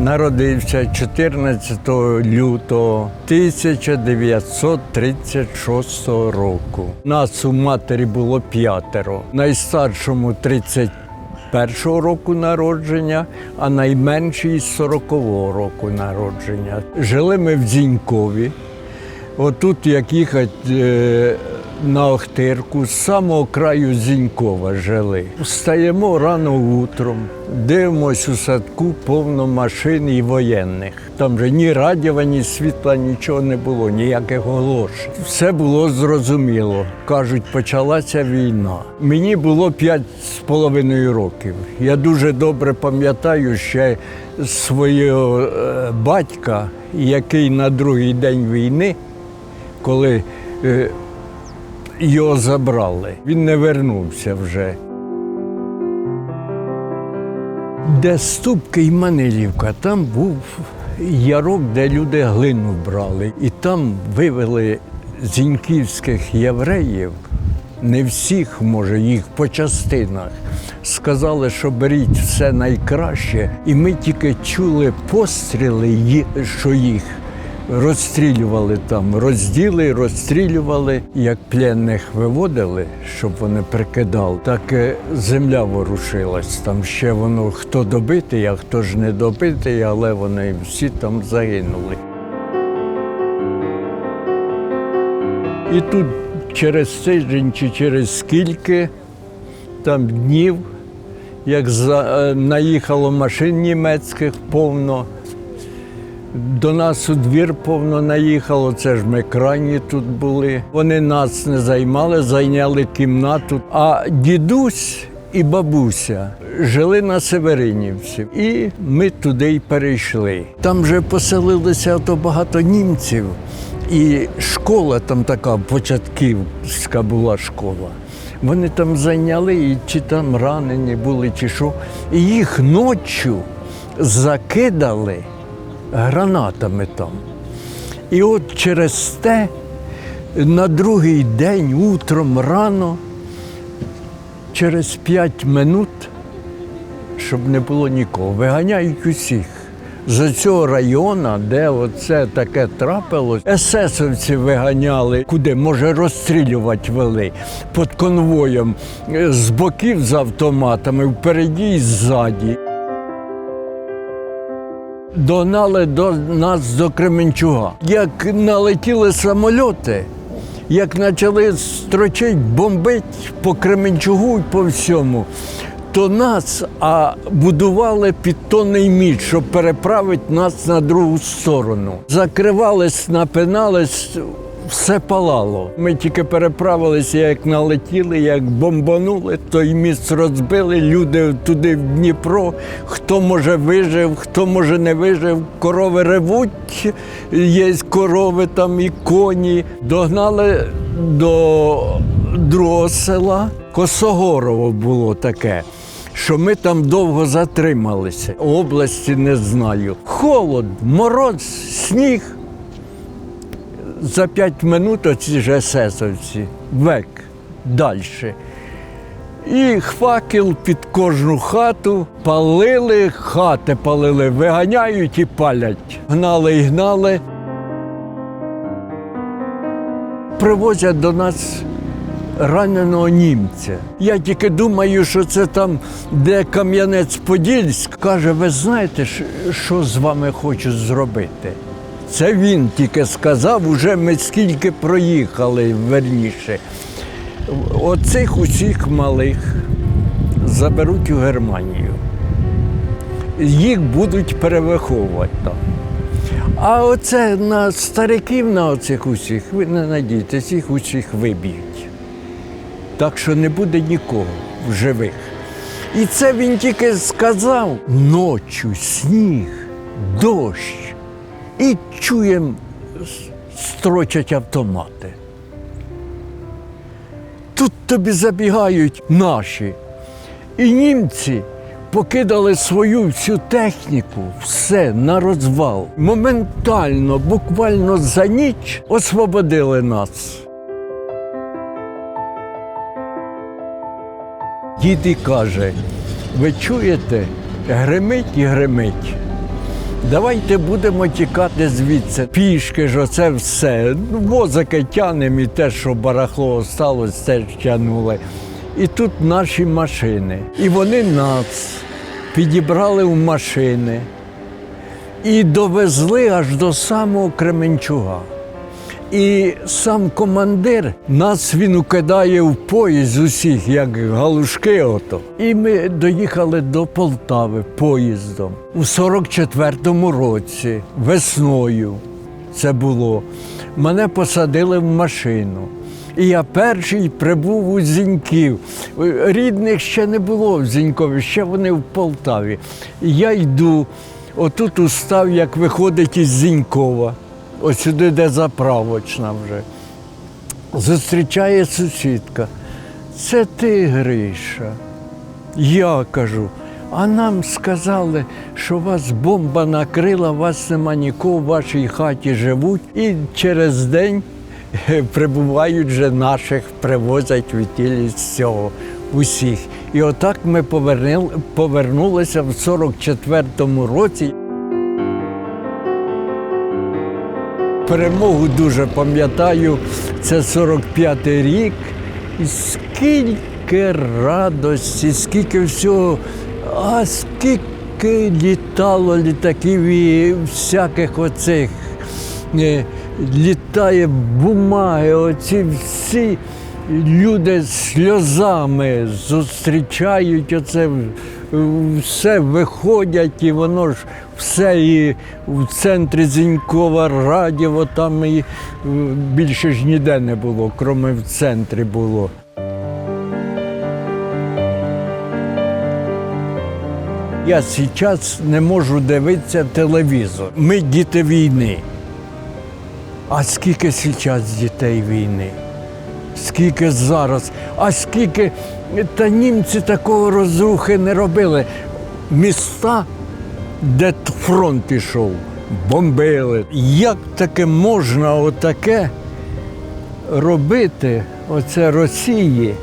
Народився 14 лютого 1936 року. Нас у матері було п'ятеро. Найстаршому 31 року народження, а найменший 40-го року народження. Жили ми в Зінькові. Отут, як їхати е, на Охтирку, з самого краю Зінькова жили. Встаємо рано утром, дивимось у садку повно машин і воєнних. Там же ні радіва, ні світла, нічого не було, ніяких оголошень. Все було зрозуміло. Кажуть, почалася війна. Мені було п'ять з половиною років. Я дуже добре пам'ятаю ще свого е, батька, який на другий день війни коли е, його забрали. Він не вернувся вже. Де Ступки і Манилівка, там був ярок, де люди глину брали. І там вивели зіньківських євреїв, не всіх, може, їх по частинах. Сказали, що беріть все найкраще. І ми тільки чули постріли, що їх розстрілювали там, розділи, розстрілювали. Як пленних виводили, щоб вони прикидали, так земля ворушилась. Там ще воно хто добитий, а хто ж не добитий, але вони всі там загинули. І тут через тиждень чи через скільки там днів, як за, е, наїхало машин німецьких повно. До нас у двір повно наїхало, це ж ми крайні тут були. Вони нас не займали, зайняли кімнату. А дідусь і бабуся жили на Северинівці, і ми туди й перейшли. Там же поселилися то багато німців, і школа там така початківська була школа. Вони там зайняли, і чи там ранені були, чи що. І їх ночі закидали гранатами там. І от через те на другий день утром рано, через п'ять минут, щоб не було нікого, виганяють усіх. З цього району, де оце таке трапилось, есесовці виганяли, куди може розстрілювати вели під конвоєм з боків з автоматами, впереді і ззаді. Догнали до нас до Кременчуга. Як налетіли самольоти, як почали строчить, бомбить по Кременчугу і по всьому, то нас а будували підтонний міль, щоб переправити нас на другу сторону. Закривались, напинались, все палало. Ми тільки переправилися, як налетіли, як бомбанули, той міст розбили, люди туди в Дніпро. Хто може вижив, хто може не вижив. Корови ревуть, є корови там і коні. Догнали до другого села. Косогорово було таке. Що ми там довго затрималися. Області не знаю. Холод, мороз, сніг за п'ять минут оці ж есесовці, век далі. І факел під кожну хату палили, хати палили, виганяють і палять. Гнали і гнали. Привозять до нас раненого німця. Я тільки думаю, що це там, де Кам'янець-Подільськ, каже, ви знаєте, що з вами хочуть зробити? Це він тільки сказав, уже ми скільки проїхали верніше. Оцих усіх малих заберуть у Германію. Їх будуть перевиховувати там. А оце на стариків, на оцих усіх, ви не надійтесь, їх усіх виб'ють. Так що не буде нікого в живих. І це він тільки сказав ночі, сніг, дощ. І чуємо, строчать автомати. Тут тобі забігають наші. І німці покидали свою всю техніку, все на розвал. Моментально, буквально за ніч освободили нас. Дід каже, ви чуєте, гримить і гримить. Давайте будемо тікати звідси. Пішки ж оце все. Ну, Возики тянемо і те, що барахло осталось, теж тягнули. І тут наші машини. І вони нас підібрали в машини і довезли аж до самого Кременчуга. І сам командир нас він укидає в поїзд усіх, як галушки. Ото. І ми доїхали до Полтави поїздом у 44-му році, весною це було. Мене посадили в машину. І я перший прибув у Зіньків. Рідних ще не було в Зінькові, ще вони в Полтаві. Я йду, отут устав, як виходить із Зінькова. Ось сюди, де заправочна вже. Зустрічає сусідка. Це ти, Гриша. Я кажу, а нам сказали, що вас бомба накрила, вас нема нікого в вашій хаті живуть, і через день е, прибувають вже наших, привозять відтілі з цього усіх. І отак ми повернулися в 44-му році. Перемогу дуже пам'ятаю, це 45-й рік. І скільки радості, скільки всього, а скільки літало літаків і всяких оцих. е, Літає бумаги, оці всі люди сльозами зустрічають оце, все виходять, і воно ж все і в центрі Зінькова радіо, там і е, більше ж ніде не було, крім в центрі було. Я зараз не можу дивитися телевізор. Ми діти війни. А скільки зараз дітей війни? Скільки зараз? А скільки та німці такого розрухи не робили. Міста, де фронт пішов, бомбили. Як таке можна отаке робити, оце Росії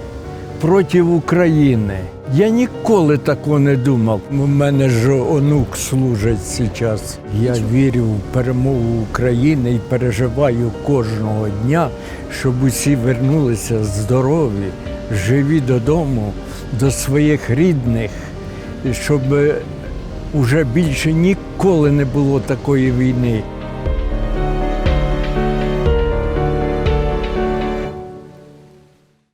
проти України? Я ніколи такого не думав. У мене ж онук служить зараз. Я вірю в перемогу України і переживаю кожного дня, щоб усі вернулися здорові, живі додому, до своїх рідних, щоб уже більше ніколи не було такої війни.